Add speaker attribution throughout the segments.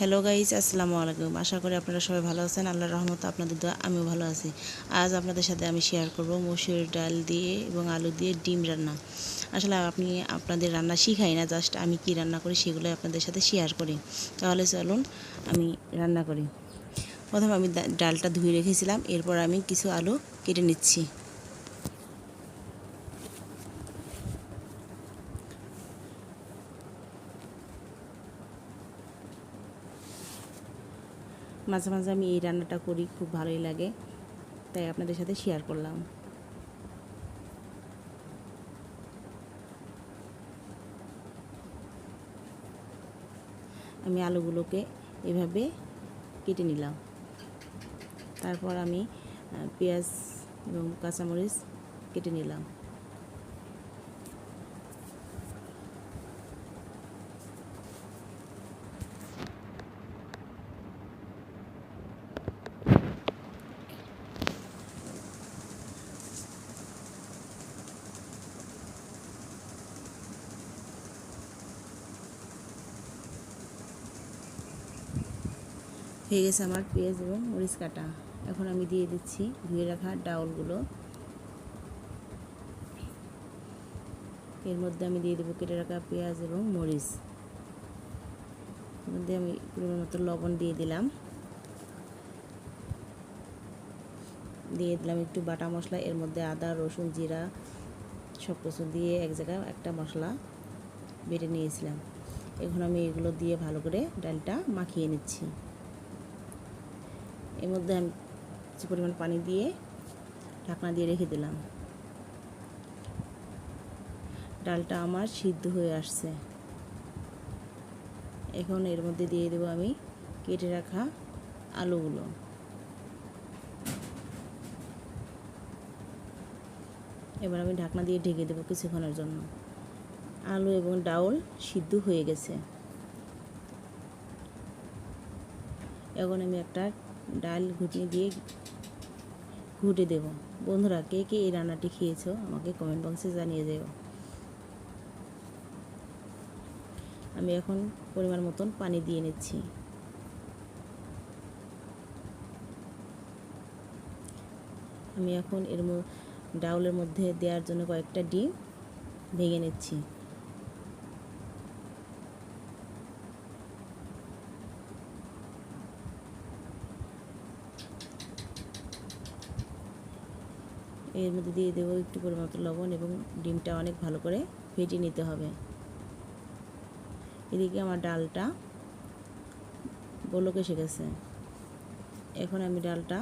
Speaker 1: Hello guys আসসালামু আলাইকুম। আশা করি আপনারা সবাই ভালো আছেন। আল্লাহর রহমত আপনাদের দোয়া, আমিও ভালো আছি। আজ আপনাদের সাথে আমি শেয়ার করব মসুর ডাল দিয়ে এবং আলু দিয়ে ডিম রান্না। আসলে আপনি, আপনাদের রান্না শিখাই না জাস্ট আমি কি রান্না করি সেগুলো আপনাদের সাথে শেয়ার করি। তাহলে চলুন আমি রান্না করি। প্রথমে আমি ডালটা ধুয়ে রেখেছিলাম, এরপর আমি কিছু আলু কেটে নিচ্ছি। মাঝে মাঝে আমি এই রান্নাটা করি, খুব ভালোই লাগে। তাই আপনাদের সাথে শেয়ার করলাম। আমি আলুগুলোকে এভাবে কেটে নিলাম। তারপর আমি পেঁয়াজ এবং কাঁচামরিচ কেটে নিলাম। হয়ে গেছে আমার পেঁয়াজ এবং মরিচ কাটা। এখন আমি দিয়ে দিচ্ছি ধুয়ে রাখা ডাউলগুলো। এর মধ্যে আমি দিয়ে দেবো কেটে রাখা পেঁয়াজ এবং মরিচ। এর মধ্যে আমি পরিমাণ মতো লবণ দিয়ে দিলাম। দিয়ে দিলাম একটু বাটা মশলা, এর মধ্যে আদা, রসুন, জিরা সব কিছু দিয়ে এক জায়গায় একটা মশলা বেটে নিয়েছিলাম। এখন আমি এগুলো দিয়ে ভালো করে ডালটা মাখিয়ে নিচ্ছি। এর মধ্যে আমি কিছু পরিমাণ পানি দিয়ে ঢাকনা দিয়ে রেখে দিলাম। ডালটা আমার সিদ্ধ হয়ে আসছে। এখন এর মধ্যে দিয়ে দেবো আমি কেটে রাখা আলুগুলো। এবার আমি ঢাকনা দিয়ে ঢেকে দেবো কিছুক্ষণের জন্য। আলু এবং ডাউল সিদ্ধ হয়ে গেছে। এখন আমি একটা ডাল ঘুটিয়ে দিয়ে ঘুটে দেব। বন্ধুরা, কে কে এই রান্নাটি খেয়েছো আমাকে কমেন্ট বক্সে জানিয়ে দেও। আমি এখন পরিমাণ মতন পানি দিয়ে নিচ্ছি। আমি এখন এর ডাউলের মধ্যে দেওয়ার জন্য কয়েকটা ডিম ভেঙে নিচ্ছি। এর মধ্যে দিয়ে দেবো একটু পরিমাণ লবণ এবং ডিমটা অনেক ভালো করে ফেটিয়ে নিতে হবে। এদিকে আমার ডালটা বলক গেছে। এখন আমি ডালটা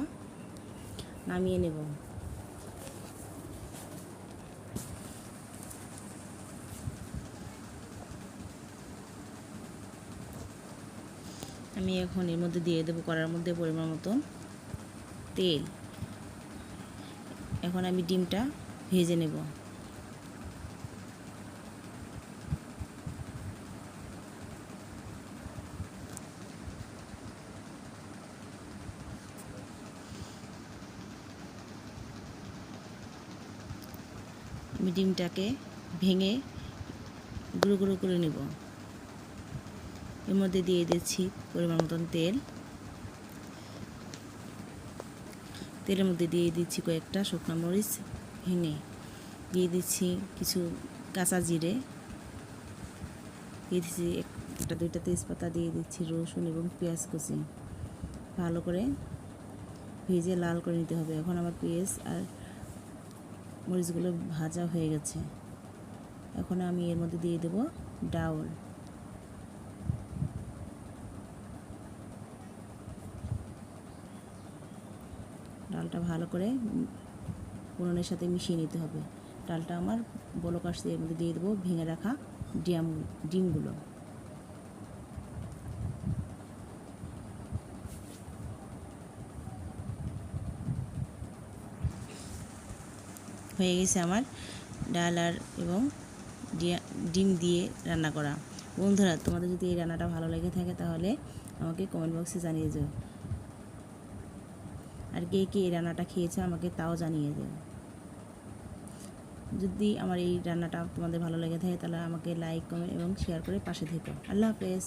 Speaker 1: নামিয়ে নেব। আমি এখন এর মধ্যে দিয়ে দেবো কড়ার মধ্যে পরিমাণ মতন তেল। এখন আমি ডিমটা ভেজে নেব। আমি ডিমটাকে ভেঙে গুঁড়ো গুঁড়ো করে নেব। এর মধ্যে দিয়ে দিচ্ছি পরিমাণ মতন তেল। তেলের মধ্যে দিয়ে দিচ্ছি কয়েকটা শুকনো মরিচ, ভেঙে দিয়ে দিচ্ছি কিছু কাঁচা জিরে। দিয়ে দিচ্ছি একটা দুইটা তেজপাতা, দিয়ে দিচ্ছি রসুন এবং পেঁয়াজ কুচি। ভালো করে ভেজে লাল করে নিতে হবে। এখন আমার পেঁয়াজ আর মরিচগুলো ভাজা হয়ে গেছে। এখন আমি এর মধ্যে দিয়ে দেবো ডাউল। ডালটা ভালো করে উনুনের সাথে মিশিয়ে নিতে হবে। ডালটা আমার বলক আসছে এর মধ্যে দিয়ে দেবো ভেঙে রাখা ডিম ডিমগুলো। হয়ে গেছে আমার ডাল আর এবং ডিম দিয়ে রান্না করা। বন্ধুরা, তোমাদের যদি এই রান্নাটা ভালো লেগে থাকে তাহলে আমাকে কমেন্ট বক্সে জানিয়ে যাও আর কে কে এই রান্নাটা খেয়েছে আমাকে তাও জানিয়ে দেন যদি আমার এই রান্নাটা তোমাদের ভালো লেগে থাকে তাহলে আমাকে লাইক কমেন্ট এবং শেয়ার করে পাশে থেকো। আল্লাহ হাফেজ।